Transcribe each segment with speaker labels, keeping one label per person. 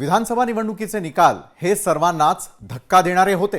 Speaker 1: विधानसभा निवडणुकीचे निकाल हे सर्वांनाच धक्का देणारे होते.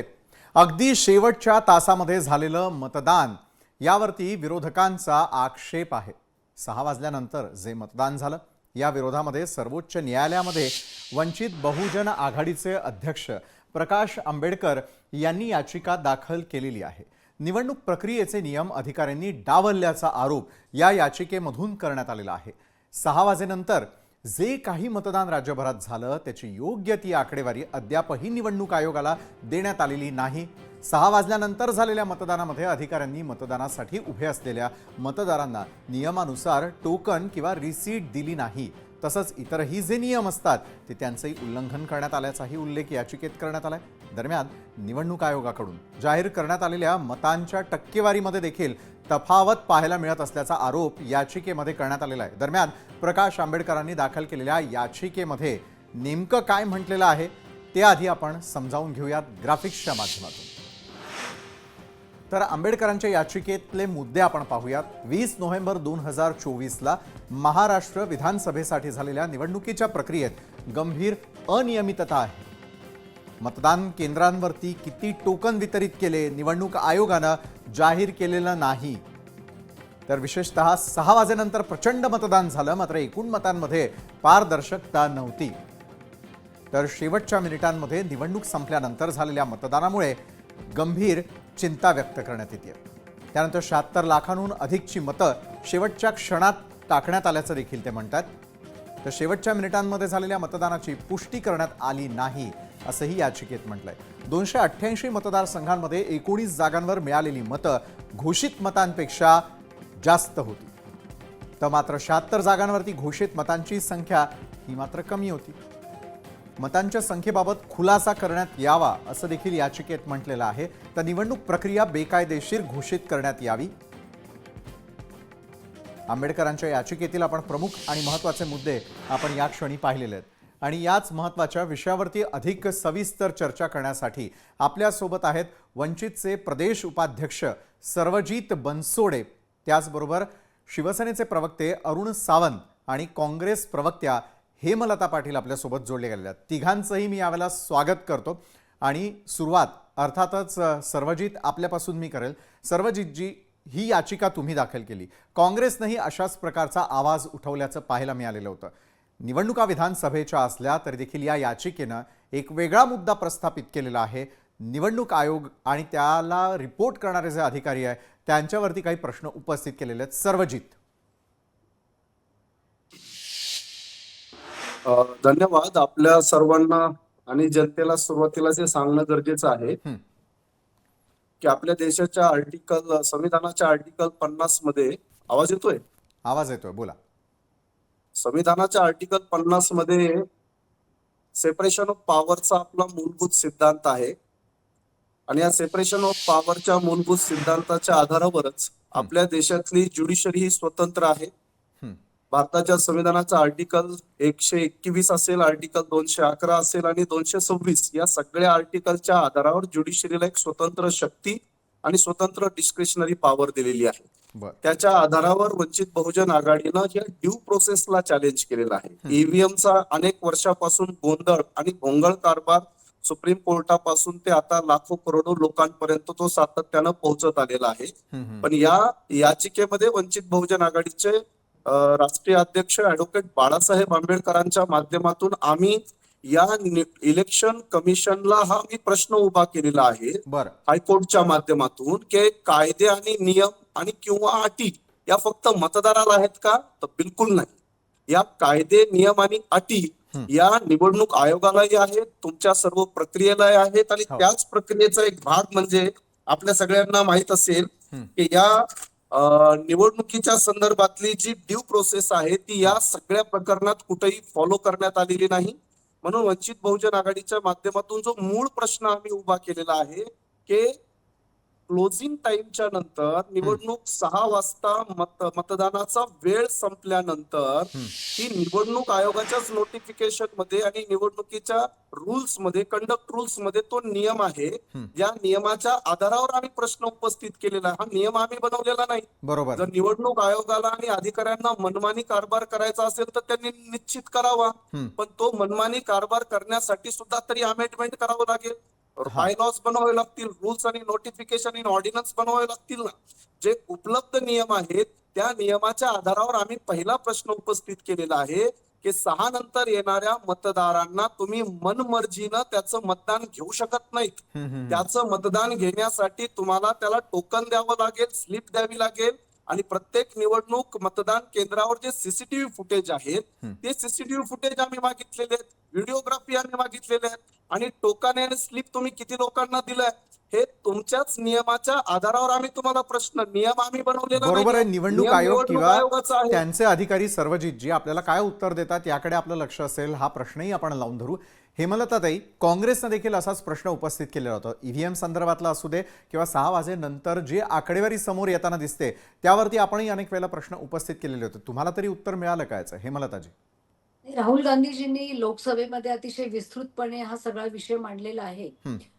Speaker 1: अगदी शेवटच्या तासामध्ये झालेलं मतदान यावरती विरोधकांचा आक्षेप आहे. सहा वाजल्यानंतर जे मतदान झालं या विरोधामध्ये सर्वोच्च न्यायालयामध्ये वंचित बहुजन आघाडीचे अध्यक्ष प्रकाश आंबेडकर यांनी याचिका दाखल केलेली आहे. निवडणूक प्रक्रियेचे नियम अधिकाऱ्यांनी डावलल्याचा आरोप या याचिकेमधून करण्यात आलेला आहे. सहा वाजेनंतर जे काही मतदान राज्यभरात झालं त्याची योग्य ती आकडेवारी अद्यापही निवडणूक आयोगाला देण्यात आलेली नाही. सहा वाजल्यानंतर झालेल्या मतदानामध्ये अधिकाऱ्यांनी मतदानासाठी उभे असलेल्या मतदारांना नियमानुसार टोकन किंवा रिसीट दिली नाही. तसंच इतरही जे नियम असतात ते त्यांचंही उल्लंघन करण्यात आल्याचाही उल्लेख याचिकेत करण्यात आला आहे दरम्यान निवडणूक आयोगाकडून जाहीर करण्यात आलेल्या मतांच्या टक्केवारीमध्ये देखील तफावत पाहायला मिळत असल्याचा आरोप याचिकेमध्ये करण्यात आलेला आहे. दरम्यान प्रकाश आंबेडकरांनी दाखल केलेल्या याचिकेमध्ये नेमकं काय म्हटलेलं आहे ते आधी आपण समजावून घेऊयात ग्राफिक्सच्या माध्यमातून. तर आंबेडकरांच्या याचिकेतले मुद्दे आपण पाहूयात. वीस नोव्हेंबर दोन हजार चोवीसला महाराष्ट्र विधानसभेसाठी झालेल्या निवडणुकीच्या प्रक्रियेत गंभीर अनियमितता आहे. मतदान केंद्रांवरती किती टोकन वितरित केले निवडणूक आयोगानं जाहीर केलेलं नाही. तर विशेषतः सहा वाजेनंतर प्रचंड मतदान झालं मात्र एकूण मतांमध्ये पारदर्शकता नव्हती. तर शेवटच्या मिनिटांमध्ये निवडणूक संपल्यानंतर झालेल्या मतदानामुळे गंभीर चिंता व्यक्त करण्यात येते. त्यानंतर शहात्तर लाखांहून अधिकची मतं शेवटच्या क्षणात टाकण्यात आल्याचं देखील ते म्हणतात. तर शेवटच्या मिनिटांमध्ये झालेल्या मतदानाची पुष्टी करण्यात आली नाही. असंही याचिकेत म्हटलंय. दोनशे अठ्ठ्याऐंशी मतदारसंघांमध्ये एकोणीस जागांवर मिळालेली मतं घोषित मतांपेक्षा जास्त होती. तर मात्र शहात्तर जागांवरती घोषित मतांची संख्या ही मात्र कमी होती. मतांच्या संख्येबाबत खुलासा करण्यात यावा असं देखील याचिकेत म्हटलेलं आहे. तर निवडणूक प्रक्रिया बेकायदेशीर घोषित करण्यात यावी. आंबेडकरांच्या याचिकेतील आपण प्रमुख आणि महत्त्वाचे मुद्दे आपण या क्षणी पाहिलेले आहेत. आणि याच महत्त्वाच्या विषयावरती अधिक सविस्तर चर्चा करण्यासाठी आपल्यासोबत आहेत वंचितचे प्रदेश उपाध्यक्ष सर्वजित बनसोडे. त्याचबरोबर शिवसेनेचे प्रवक्ते अरुण सावंत आणि काँग्रेस प्रवक्त्या हेमलता पाटील आपल्यासोबत जोडले गेलेले आहेत. तिघांचंही मी यावेळेला स्वागत करतो. आणि सुरुवात अर्थातच सर्वजित आपल्यापासून मी करेल. सर्वजितजी ही याचिका तुम्ही दाखल केली. काँग्रेसनंही अशाच प्रकारचा आवाज उठवल्याचं पाहायला मिळालेलं होतं. निवडणुका विधानसभेच्या असल्या तरी देखील या याचिकेनं एक वेगळा मुद्दा प्रस्थापित केलेला आहे. निवडणूक आयोग आणि त्याला रिपोर्ट करणारे जे अधिकारी आहे त्यांच्यावरती काही प्रश्न उपस्थित केलेले आहेत. सर्वजित.
Speaker 2: धन्यवाद. आपल्या सर्वांना आणि जनतेला सुरुवातीला जे सांगणं गरजेचं आहे. की आपल्या देशाच्या आर्टिकल संविधानाच्या आर्टिकल पन्नासमध्ये आवाज येतोय?
Speaker 1: आवाज येतोय. बोला.
Speaker 2: संविधानाच्या आर्टिकल पन्नासमध्ये सेपरेशन ऑफ पॉवरचा आपला मूलभूत सिद्धांत आहे. आणि या सेपरेशन ऑफ पॉवरच्या मूलभूत सिद्धांताच्या आधारावरच आपल्या देशातली ज्युडिशरी ही स्वतंत्र आहे. भारताच्या संविधानाचा आर्टिकल एकशे एकवीस असेल आर्टिकल दोनशे अकरा असेल आणि दोनशे सव्वीस या सगळ्या आर्टिकलच्या आधारावर ज्युडिशरीला एक स्वतंत्र शक्ती आणि स्वतंत्र डिस्क्रिशनरी पॉवर दिलेली आहे. त्याच्या आधारावर वंचित बहुजन आघाडीनं या ड्यू प्रोसेसला चॅलेंज केलेलं आहे. ईव्हीएमचा अनेक वर्षापासून गोंधळ आणि भोंगळ कारभार सुप्रीम कोर्टापासून ते आता लाखो करोडो लोकांपर्यंत तो सातत्यानं पोहोचत आलेला आहे. पण या याचिकेमध्ये वंचित बहुजन आघाडीचे राष्ट्रीय अध्यक्ष ऍडव्होकेट बाळासाहेब आंबेडकरांच्या माध्यमातून आम्ही या इलेक्शन कमिशनला हा मी प्रश्न उभा केलेला आहे. हायकोर्टच्या माध्यमातून की कायदे आणि नियम आणि किंवा अटी या फक्त मतदाराला आहेत का तर बिलकुल नाही या कायदे नियम आणि अटी. या निवडणूक आयोगालाही आहेत तुमच्या सर्व प्रक्रियेलाही आहेत आणि
Speaker 1: हो.
Speaker 2: त्याच प्रक्रियेचा एक भाग म्हणजे आपल्या सगळ्यांना माहीत असेल. की या निवडणुकीच्या संदर्भातली जी ड्यू प्रोसेस आहे ती या सगळ्या प्रकरणात कुठेही फॉलो करण्यात आलेली नाही म्हणून वंचित बहुजन आघाडीच्या माध्यमातून जो मूळ प्रश्न आम्ही उभा केलेला आहे की क्लोजिंग टाइमच्या नंतर निवडणूक सहा वाजता मत मतदानाचा वेळ संपल्यानंतर ही निवडणूक आयोगाच्याच नोटिफिकेशनमध्ये आणि निवडणुकीच्या रुल्समध्ये कंडक्ट रुल्समध्ये तो नियम आहे. या नियमाच्या आधारावर आम्ही प्रश्न उपस्थित केलेला हा नियम आम्ही बनवलेला नाही.
Speaker 1: बरोबर.
Speaker 2: जर निवडणूक आयोगाला आणि अधिकाऱ्यांना मनमानी कारभार करायचा असेल तर त्यांनी निश्चित करावा. पण तो मनमानी कारभार करण्यासाठी सुद्धा तरी अमेंडमेंट करावं लागेल. बायलॉज बनवावे लागतील रुल्स आणि नोटिफिकेशन इन ऑर्डिनन्स बनवावे लागतील ना. जे उपलब्ध नियम आहेत त्या नियमाच्या आधारावर आम्ही पहिला प्रश्न उपस्थित केलेला आहे की सहा नंतर येणाऱ्या मतदारांना तुम्ही मनमर्जीनं त्याचं मतदान घेऊ शकत नाहीत. त्याचं मतदान घेण्यासाठी तुम्हाला त्याला टोकन द्यावं लागेल स्लिप द्यावी लागेल आणि प्रत्येक निवडणूक मतदान केंद्रावर जे सीसीटीव्ही फुटेज आहेत. ते सीसीटीव्ही फुटेज आम्ही मागितलेले आहेत व्हिडिओग्राफी आम्ही मागितलेले आहेत आणि टोकन आणि स्लिप तुम्ही किती लोकांना दिलंय हे तुमच्याच नियमाच्या आधारावर आम्ही तुम्हाला प्रश्न नियम आम्ही बनवलेला
Speaker 1: बरोबर आहे. निवडणूक आयोग किंवा त्यांचे अधिकारी सर्वजित जी आपल्याला काय उत्तर देतात याकडे आपलं लक्ष असेल हा प्रश्नही आपण लावून धरू हेमलताताई काँग्रेसनं देखील असाच प्रश्न उपस्थित केलेला होता. ईव्हीएम संदर्भातला असू दे किंवा सहा वाजेनंतर जी आकडेवारी समोर येताना दिसते त्यावरती आपणही अनेक वेळेला प्रश्न उपस्थित केलेले होते. तुम्हाला तरी उत्तर मिळालं काय? हेमलताजी.
Speaker 3: राहुल गांधीजींनी लोकसभेमध्ये अतिशय विस्तृतपणे हा सगळा विषय मांडलेला आहे.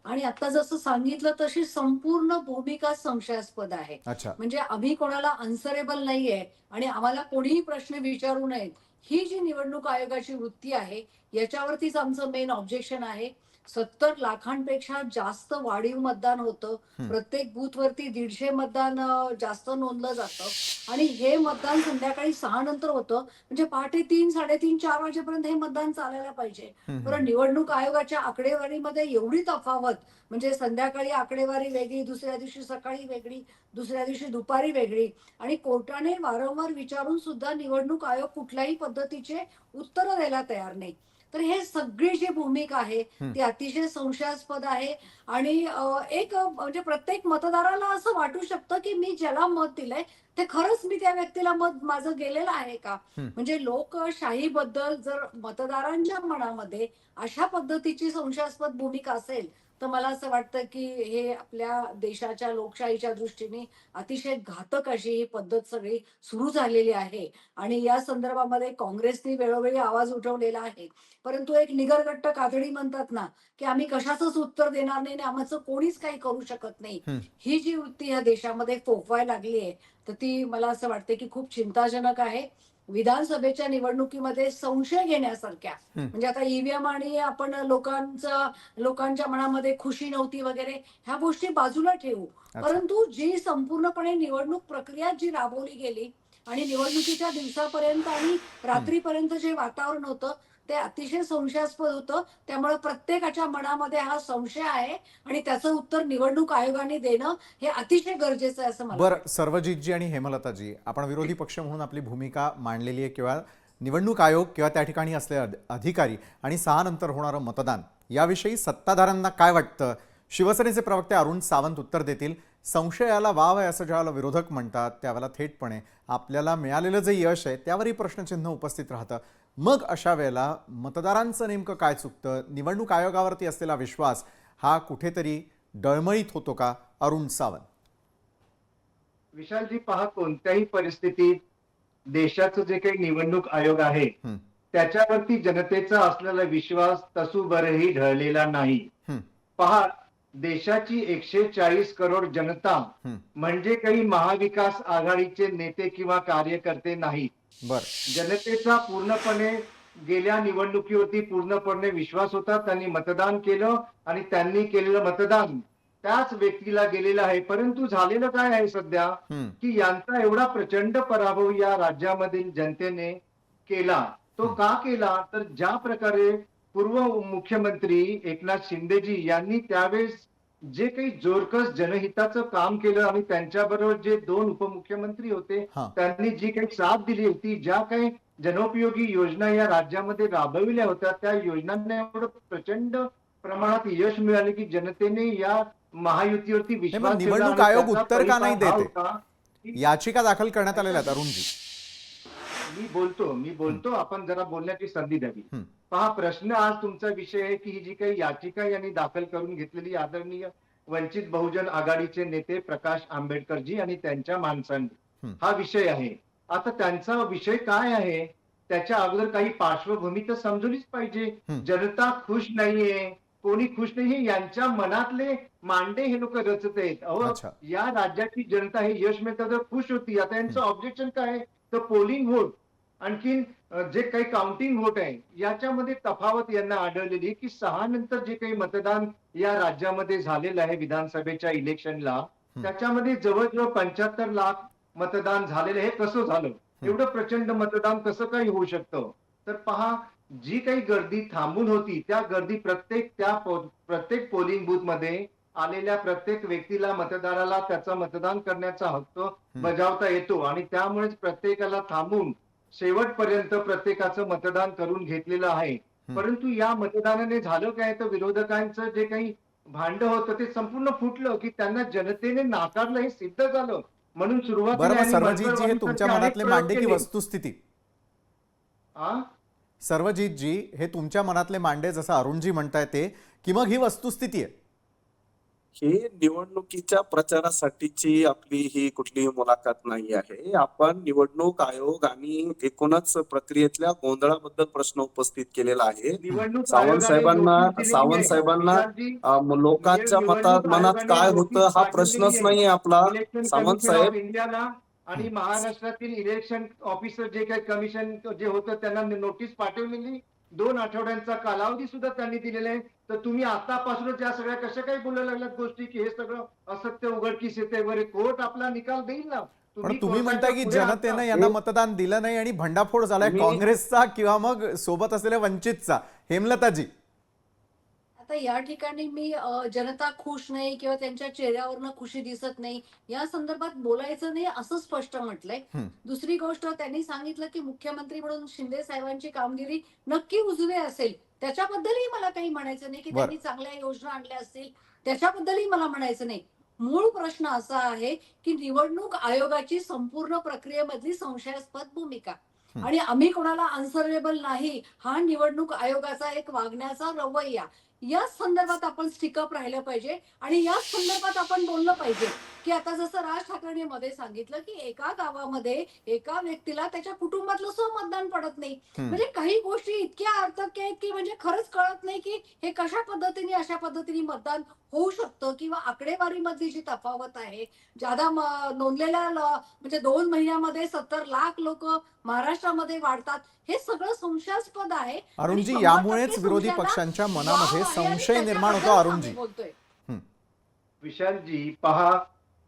Speaker 3: आणि आता जसं सांगितलं तशी संपूर्ण भूमिका संशयास्पद आहे. म्हणजे आम्ही कोणाला अन्सरेबल नाहीये आणि आम्हाला कोणीही प्रश्न विचारू नयेत. ही जी निवडणूक आयोगाची वृत्ती आहे याच्यावरतीच आमचं मेन ऑब्जेक्शन आहे. सत्तर लाखांपेक्षा जास्त वाढीव मतदान होतं. प्रत्येक बूथ वरती दीडशे मतदान जास्त नोंदलं जातं. आणि हे मतदान संध्याकाळी सहा नंतर होतं. म्हणजे पहाटे तीन साडेतीन चार वाजेपर्यंत हे मतदान चालायला पाहिजे.
Speaker 1: हम्म.
Speaker 3: निवडणूक आयोगाच्या आकडेवारीमध्ये एवढी तफावत म्हणजे संध्याकाळी आकडेवारी वेगळी दुसऱ्या दिवशी सकाळी वेगळी दुसऱ्या दिवशी दुपारी वेगळी. आणि कोर्टाने वारंवार विचारून सुद्धा निवडणूक आयोग कुठल्याही पद्धतीचे उत्तर द्यायला तयार नाही. तर हे सगळी जी भूमिका आहे. ती अतिशय संशयास्पद आहे आणि एक म्हणजे प्रत्येक मतदाराला असं वाटू शकतं की मी ज्याला मत दिलंय ते खरंच मी त्या व्यक्तीला मत माझं गेलेलं आहे का. म्हणजे लोकशाहीबद्दल जर मतदारांच्या मनामध्ये अशा पद्धतीची संशयास्पद भूमिका असेल तर मला असं वाटतं की हे आपल्या देशाच्या लोकशाहीच्या दृष्टीने अतिशय घातक अशी ही पद्धत सगळी सुरू झालेली आहे आणि या संदर्भामध्ये काँग्रेसने वेळोवेळी आवाज उठवलेला आहे परंतु एक निगरगट्ट कातडी म्हणतात ना की आम्ही कशाचंच उत्तर देणार नाही आणि आमचं कोणीच काही करू शकत नाही
Speaker 1: हं.
Speaker 3: जी वृत्ती या देशामध्ये फोफवायला लागली आहे तर ती मला असं वाटतं की खूप चिंताजनक आहे विधानसभेच्या निवडणुकीमध्ये संशय घेण्यासारख्या. म्हणजे आता ईव्हीएम आणि आपण लोकांचा लोकांच्या मनामध्ये खुशी नव्हती वगैरे ह्या गोष्टी बाजूला ठेवू परंतु जी संपूर्णपणे निवडणूक प्रक्रिया जी राबवली गेली आणि निवडणुकीच्या दिवसापर्यंत आणि रात्रीपर्यंत जे वातावरण होतं ते अतिशय संशयास्पद होतं. त्यामुळे प्रत्येकाच्या मनामध्ये हा संशय आहे आणि त्याचं उत्तर निवडणूक आयोगाने देणं हे अतिशय गरजेचं आहे असं
Speaker 1: बरं सर्वजितजी आणि हेमलताजी आपण विरोधी पक्ष म्हणून आपली भूमिका मांडलेली आहे किंवा निवडणूक आयोग किंवा त्या ठिकाणी असलेले अधि- अधिकारी आणि सहा नंतर होणारं मतदान याविषयी सत्ताधाऱ्यांना काय वाटतं? शिवसेनेचे प्रवक्ते अरुण सावंत उत्तर देतील संशयाला वाव आहे असं ज्यावेळेला विरोधक म्हणतात त्यावेळेला थेटपणे आपल्याला मिळालेलं जे यश आहे त्यावरही प्रश्नचिन्ह उपस्थित राहतं. मग अशा वेळेला मतदारांचं नेमकं काय चुकतं निवडणूक आयोगावरती असलेला विश्वास हा कुठेतरी डळमळीत होतो का अरुण सावंत
Speaker 4: विशालजी पहा कोणत्याही परिस्थितीत देशाचं जे काही निवडणूक आयोग आहे. त्याच्यावरती जनतेचा असलेला विश्वास तसूभरही ढळलेला नाही. पहा देशाची एकशे चाळीस करोड जनता. म्हणजे काही महाविकास आघाडीचे नेते किंवा कार्यकर्ते नाही
Speaker 1: बरं.
Speaker 4: जनतेचा पूर्णपणे गेल्या निवडणुकीवरती पूर्णपणे विश्वास होता. त्यांनी मतदान केलं आणि त्यांनी केलेलं मतदान त्याच व्यक्तीला गेलेलं आहे. परंतु झालेलं काय आहे सध्या. की यांचा एवढा प्रचंड पराभव या राज्यामधील जनतेने केला. तो. का केला? तर ज्या प्रकारे पूर्व मुख्यमंत्री एकनाथ शिंदेजी यांनी त्यावेळेस जे काही जोरकस जनहिताचं काम केलं आणि त्यांच्याबरोबर जे दोन उपमुख्यमंत्री होते
Speaker 1: हा
Speaker 4: त्यांनी जी काही साथ दिली होती ज्या काही जनोपयोगी योजना या राज्यामध्ये राबविल्या होत्या त्या योजनांना एवढं प्रचंड प्रमाणात यश मिळाले की जनतेने या महायुतीवरती विश्वास
Speaker 1: निवडणूक आयोग
Speaker 4: त्याचा
Speaker 1: उत्तर का नाही
Speaker 4: परिणाम हा
Speaker 1: देते?
Speaker 4: होता की
Speaker 1: याचिका दाखल करण्यात आलेल्या आहेत अरुणजी
Speaker 4: मी बोलतो मी बोलतो आपण जरा बोलण्याची संधी द्यावी.
Speaker 1: हं.
Speaker 4: पहा प्रश्न आज तुमचा विषय आहे की ही जी काही याचिका यांनी दाखल करून घेतलेली आदरणीय वंचित बहुजन आघाडीचे नेते प्रकाश आंबेडकरजी आणि त्यांच्या माणसांनी. हा विषय आहे. आता त्यांचा विषय काय आहे? त्याच्या अगोदर काही पार्श्वभूमी तर समजूनच पाहिजे. जनता खुश नाहीये. कोणी खुश नाहीये? यांच्या मनातले मांडे हे लोक रचत आहेत. अहो. या राज्याची जनता हे यश मिळतं तर खुश होती. आता यांचं ऑब्जेक्शन काय आहे? तर पोलिंग व्होट आणखीन जे काही काउंटिंग व्होट आहे याच्यामध्ये तफावत यांना आढळलेली की सहा नंतर जे काही मतदान या राज्यामध्ये झालेलं आहे विधानसभेच्या इलेक्शनला त्याच्यामध्ये जवळजवळ पंच्याहत्तर लाख मतदान झालेलं. हे कसं झालं? एवढं प्रचंड मतदान कसं काही होऊ शकतं? तर पहा जी काही गर्दी थांबून होती त्या गर्दी प्रत्येक त्या पो- प्रत्येक पोलिंग बूथमध्ये आलेल्या प्रत्येक व्यक्तीला मतदाराला त्याचा मतदान करण्याचा हक्क बजावता येतो. आणि त्यामुळेच प्रत्येकाला थांबून शेवटपर्यंत प्रत्येकाचं मतदान करून घेतलेलं आहे. परंतु या मतदानाने झालं काय? तर विरोधकांचं जे काही भांड होतं ते संपूर्ण फुटलं की त्यांना जनतेने नाकारलं हे सिद्ध झालं. म्हणून
Speaker 1: हे
Speaker 4: मंत्रिमंडळाचे
Speaker 1: तुमच्या मनातले मांडे की. वस्तुस्थिती?
Speaker 4: आ?
Speaker 1: सर्वजितजी हे तुमच्या मनातले मांडे जसं अरुणजी म्हणताय ते की मग ही वस्तुस्थिती आहे.
Speaker 2: ही निवडणुकीच्या प्रचारासाठीची आपली ही कुठलीही मुलाखत नाही आहे आपण निवडणूक आयोग आणि एकूणच प्रक्रियेतल्या गोंधळाबद्दल प्रश्न उपस्थित केलेला आहे सावंत साहेबांना- सावंत. साहेबांना, लोकांच्या मतात मनात काय होतं हा प्रश्नच. नाही आपला सावंत साहेब
Speaker 4: इंडियाला आणि महाराष्ट्रातील इलेक्शन ऑफिसर जे काही कमिशन जे होतं त्यांना नोटीस पाठवलेली दोन आठवड्यांचा कालावधी सुद्धा त्यांनी दिलेला आहे. तर तुम्ही आतापासूनच या सगळ्या कशा काही बोलायला लागल्यात गोष्टी की हे सगळं असत्य उघडकीस येते वगैरे कोर्ट आपला निकाल देईल ना.
Speaker 1: पण तुम्ही म्हणताय की जनतेनं यांना मतदान दिलं नाही आणि भंडाफोड झालाय काँग्रेसचा किंवा मग सोबत असलेल्या वंचितचा. हेमलताजी.
Speaker 3: आता या ठिकाणी मी जनता खुश नाही किंवा त्यांच्या चेहऱ्यावरनं खुशी दिसत नाही या संदर्भात बोलायचं नाही असं स्पष्ट म्हटलंय. दुसरी गोष्ट त्यांनी सांगितलं की मुख्यमंत्री म्हणून शिंदे साहेबांची कामगिरी नक्की उजवे असेल त्याच्याबद्दलही मला काही म्हणायचं नाही की. त्यांनी चांगल्या योजना आणल्या असतील त्याच्याबद्दलही मला म्हणायचं नाही मूळ प्रश्न असा आहे की निवडणूक आयोगाची संपूर्ण प्रक्रियेमधली संशयास्पद भूमिका. आणि आम्ही कोणाला आन्सरेबल नाही हा निवडणूक आयोगाचा एक वागण्याचा रवैया या संदर्भात आपण स्टिकअप राहिलं पाहिजे. आणि या संदर्भात आपण बोललं पाहिजे. की आता जसं राज ठाकरेंनी मध्ये सांगितलं की एका गावामध्ये एका व्यक्तीला त्याच्या कुटुंबातलं सो मतदान पडत नाही. म्हणजे काही गोष्टी इतक्या अर्थक्य आहेत की म्हणजे खरंच कळत नाही की हे कशा पद्धतीने अशा पद्धतीने मतदान होऊ शकतं किंवा आकडेवारीमधली जी तफावत आहे ज्यादा नोंदलेल्या म्हणजे दोन महिन्यामध्ये सत्तर लाख लोक महाराष्ट्रामध्ये वाढतात हे सगळं संशयास्पद आहे.
Speaker 1: अरुणजी यामुळेच विरोधी पक्षांच्या मनामध्ये संशय निर्माण होतो अरुणजी.
Speaker 3: बोलतोय.
Speaker 4: विशालजी पहा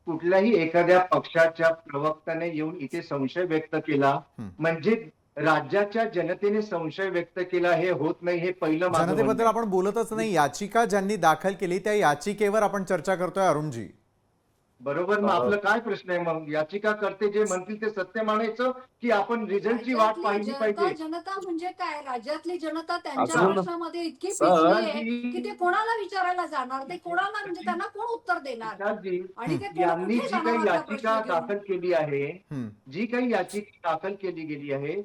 Speaker 4: कुठल्याही एखाद्या पक्षाच्या प्रवक्त्याने येऊन इथे संशय व्यक्त केला. म्हणजे राज्याच्या जनतेने संशय व्यक्त केला हे होत नाही हे पहिलं
Speaker 1: जनतेबद्दल
Speaker 4: आहे.
Speaker 1: आपण बोलतच नाही. याचिका ज्यांनी दाखल केली त्या याचिकेवर आपण चर्चा करतोय अरुणजी.
Speaker 4: बरोबर? मग आपलं काय प्रश्न आहे? मग याचिका करते जे म्हणतील ते सत्य मानायचं की आपण रिझल्टची वाट पाहिली
Speaker 3: जनता
Speaker 4: पाहिजे?
Speaker 3: जनता म्हणजे काय? राज्यातली जनता त्यांच्या इतकी की ते कोणाला विचारायला जाणार? ते कोणाला म्हणजे त्यांना कोण उत्तर देणार? आणि
Speaker 4: यांनी जी काही याचिका? दाखल केली आहे
Speaker 1: हं.
Speaker 4: जी काही याचिका दाखल केली गेली आहे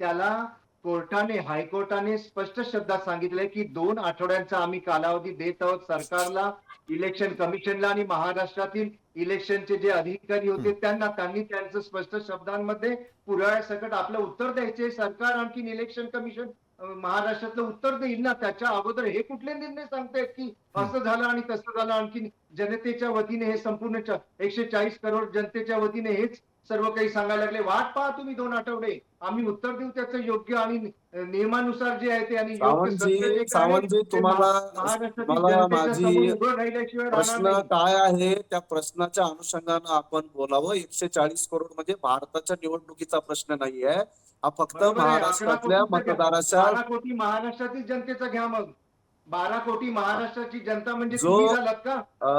Speaker 4: त्याला कोर्टाने हायकोर्टाने स्पष्ट शब्दात सांगितलंय की दोन आठवड्यांचा आम्ही कालावधी देत आहोत सरकारला इलेक्शन कमिशनला आणि महाराष्ट्रातील इलेक्शनचे जे अधिकारी होते त्यांना त्यांनी त्यांचं स्पष्ट शब्दांमध्ये पुराव्यासकट आपलं उत्तर द्यायचे. सरकार आणखी इलेक्शन कमिशन महाराष्ट्रातलं उत्तर देईल ना? त्याच्या अगोदर हे कुठले निर्णय सांगतायत की असं झालं आणि तसं झालं? आणखी जनतेच्या वतीने हे संपूर्ण एकशे चाळीस करोड जनतेच्या वतीने हेच सर्व काही सांगायला लागले. वाट पहा तुम्ही दोन आठवडे. आम्ही उत्तर देऊ त्याचं योग्य आणि नियमानुसार जे आहे ते आणि आहे,
Speaker 2: प्रश्न
Speaker 4: नाही.
Speaker 2: काय आहे? त्या प्रश्नाच्या अनुषंगानं आपण बोलावं. एकशे चाळीस करोड म्हणजे भारताच्या निवडणुकीचा प्रश्न नाहीये. हा फक्त
Speaker 4: आहे,
Speaker 2: महाराष्ट्रातल्या
Speaker 4: घ्या.
Speaker 2: मतदाराच्या
Speaker 4: बारा कोटी महाराष्ट्रातील जनतेचा घ्या मग. बारा कोटी महाराष्ट्राची जनता म्हणजे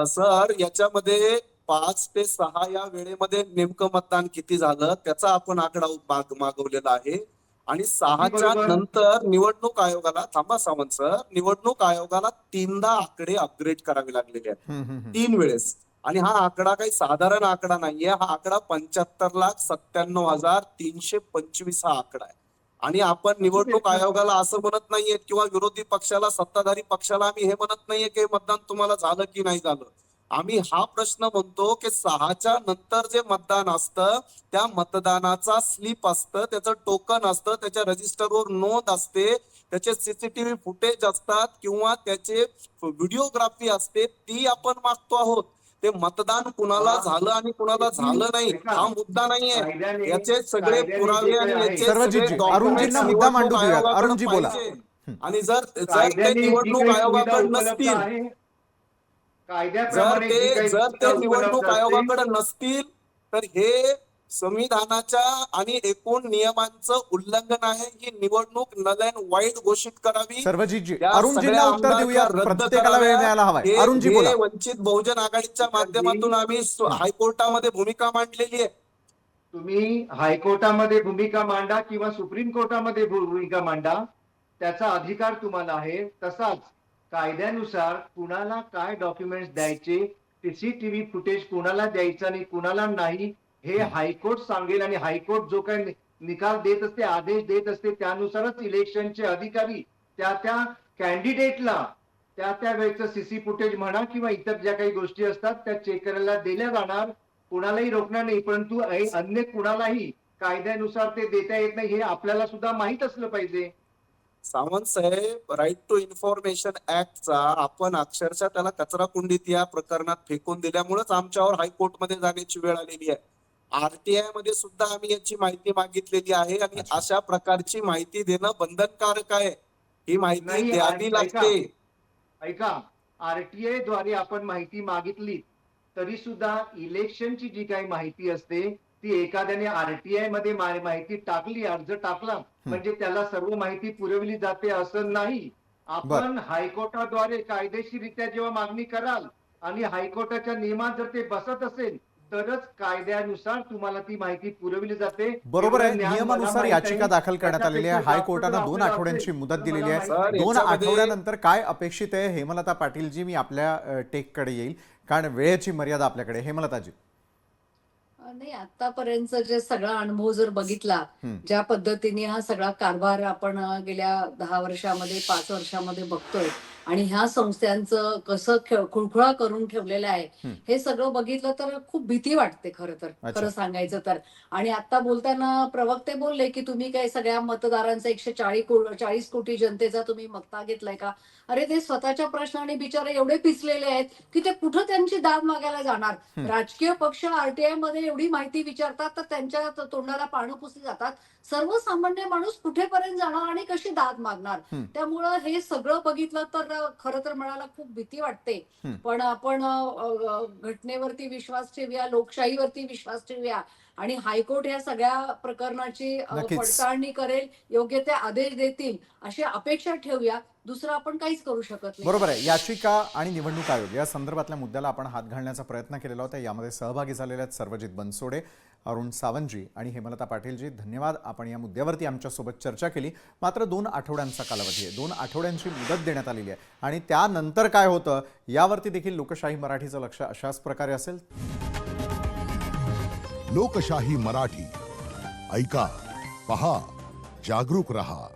Speaker 2: सर याच्यामध्ये पाच ते सहा या वेळेमध्ये नेमकं मतदान किती झालं त्याचा आपण आकडा माग- मागवलेला आहे. आणि सहाच्या. नंतर निवडणूक आयोगाला थांबा सावंत सर निवडणूक आयोगाला तीनदा आकडे अपग्रेड करावे लागलेले आहेत. तीन वेळेस. आणि हा आकडा काही साधारण आकडा नाहीये. हा आकडा पंच्याहत्तर लाख सत्त्याण्णव हजार तीनशे पंचवीस हा आकडा आहे. आणि आपण निवडणूक आयोगाला असं म्हणत नाहीये किंवा विरोधी पक्षाला सत्ताधारी पक्षाला आम्ही हे म्हणत नाहीये की मतदान तुम्हाला झालं की नाही झालं. आम्ही हा प्रश्न म्हणतो की सहाच्या नंतर जे मतदान असतं त्या मतदानाचा स्लिप असतं त्याचं टोकन असतं त्याच्या रजिस्टरवर नोंद असते त्याचे सीसीटीव्ही फुटेज असतात किंवा त्याचे व्हिडिओग्राफी असते ती आपण मागतो आहोत. ते मतदान कुणाला झालं आणि कुणाला झालं नाही हा मुद्दा नाहीये. याचे सगळे पुरावे आणि याचे
Speaker 1: मुद्दा मांडू अरुणजी बोला.
Speaker 2: आणि जर जर ते निवडणूक आयोगाकडे नसतील जर ते जर ते निवडणूक आयोगाकडे नसतील तर हे संविधानाच्या आणि एकूण नियमांचं उल्लंघन आहे ही निवडणूक नल अँड वाईट घोषित करावी? वंचित बहुजन आघाडीच्या माध्यमातून आम्ही हायकोर्टामध्ये भूमिका मांडलेली आहे.
Speaker 4: तुम्ही हायकोर्टामध्ये भूमिका मांडा किंवा सुप्रीम कोर्टामध्ये भूमिका मांडा त्याचा अधिकार तुम्हाला आहे. तसाच कायद्यानुसार कुणाला काय डॉक्युमेंट्स द्यायचे सीसीटीव्ही फुटेज कुणाला द्यायचं आणि कुणाला नाही हे हायकोर्ट सांगेल आणि हायकोर्ट जो काही नि- निकाल देत असते आदेश देत असते त्यानुसारच इलेक्शनचे अधिकारी त्या त्या कॅन्डिडेटला त्या त्या वेळेचं सीसी फुटेज म्हणा किंवा इतर ज्या काही गोष्टी असतात त्या चेक करायला दिल्या जाणार. कुणालाही रोखणार नाही परंतु अन्य कुणालाही कायद्यानुसार ते देता येत नाही हे आपल्याला सुद्धा माहीत असलं पाहिजे.
Speaker 2: सावंत साहेब राईट टू इन्फॉर्मेशन ऍक्टचा आपण अक्षरशः त्याला कचरा कुंडीत या प्रकरणात फेकून दिल्यामुळेच आमच्यावर हायकोर्टमध्ये जाण्याची वेळ आलेली आहे आरटीआयमध्ये सुद्धा आम्ही याची माहिती मागितलेली आहे आणि. अशा प्रकारची माहिती देणं बंधनकारक आहे ही माहिती द्यावी. लागते
Speaker 4: ऐका आरटीआयद्वारे आपण माहिती मागितली तरी सुद्धा इलेक्शनची जी काही माहिती असते ती एखाद्याने आरटीआयमध्ये माहिती टाकली अर्ज टाकला म्हणजे त्याला सर्व माहिती पुरवली जाते असं नाही. आपण हायकोर्टाद्वारे कायदेशीररित्या जेव्हा मागणी कराल आणि हायकोर्टाच्या नियमात जर ते बसत असेल तरच कायद्यानुसार तुम्हाला ती माहिती पुरवली जाते.
Speaker 1: बरोबर आहे. नियमानुसार याचिका. दाखल करण्यात आलेली आहे. हायकोर्टानं दोन आठवड्यांची मुदत दिलेली आहे. दोन आठवड्यानंतर काय अपेक्षित आहे हेमलता पाटीलजी मी आपल्या टेककडे येईल. कारण वेळेची मर्यादा आपल्याकडे हेमलताजी.
Speaker 3: नाही आतापर्यंत जे सगळा अनुभव जर बघितला. ज्या पद्धतीने हा सगळा कारभार आपण गेल्या दहा वर्षामध्ये पाच वर्षामध्ये बघतोय आणि ह्या संस्थांचं कसं खुळखुळा करून ठेवलेलं आहे. हे सगळं बघितलं तर खूप भीती वाटते खरं तर. खरं सांगायचं तर आणि आता बोलताना प्रवक्ते बोलले की तुम्ही काय सगळ्या मतदारांचा एकशे चाळीस चाळीस कोटी जनतेचा तुम्ही मक्ता घेतलाय का अरे ते स्वतःच्या प्रश्नाने बिचारे एवढे पिचलेले आहेत की ते कुठं त्यांची दाद मागायला जाणार. राजकीय पक्ष आरटीआयमध्ये एवढी माहिती विचारतात तर त्यांच्या तोंडाला पानं पुसली जातात सर्वसामान्य माणूस कुठेपर्यंत जाणार आणि कशी दाद मागणार. त्यामुळं हे सगळं बघितलं तर खरं तर म्हणायला खूप भीती वाटते. पण आपण घटनेवरती विश्वास ठेवूया लोकशाहीवरती विश्वास ठेवूया आणि हायकोर्ट या सगळ्या प्रकरणाची. पडताळणी करेल योग्य ते आदेश देतील अशी अपेक्षा ठेवूया. दुसरं आपण काहीच करू शकत नाही.
Speaker 1: बरोबर आहे. याचिका आणि निवडणूक आयोग या संदर्भातल्या मुद्द्याला आपण हात घालण्याचा प्रयत्न केलेला होता. यामध्ये सहभागी झालेले आहेत सर्वजित बनसोडे. अरुण सावंतजी आणि हेमलता पाटीलजी धन्यवाद. आपण या मुद्द्यावरती आमच्यासोबत चर्चा केली. मात्र दोन आठवड्यांचा कालावधी आहे. दोन आठवड्यांची मुदत देण्यात आलेली आहे. आणि त्यानंतर काय होतं यावरती देखील लोकशाही मराठीचं लक्ष अशाच प्रकारे असेल.
Speaker 5: लोकशाही मराठी. ऐका पहा जागरूक रहा.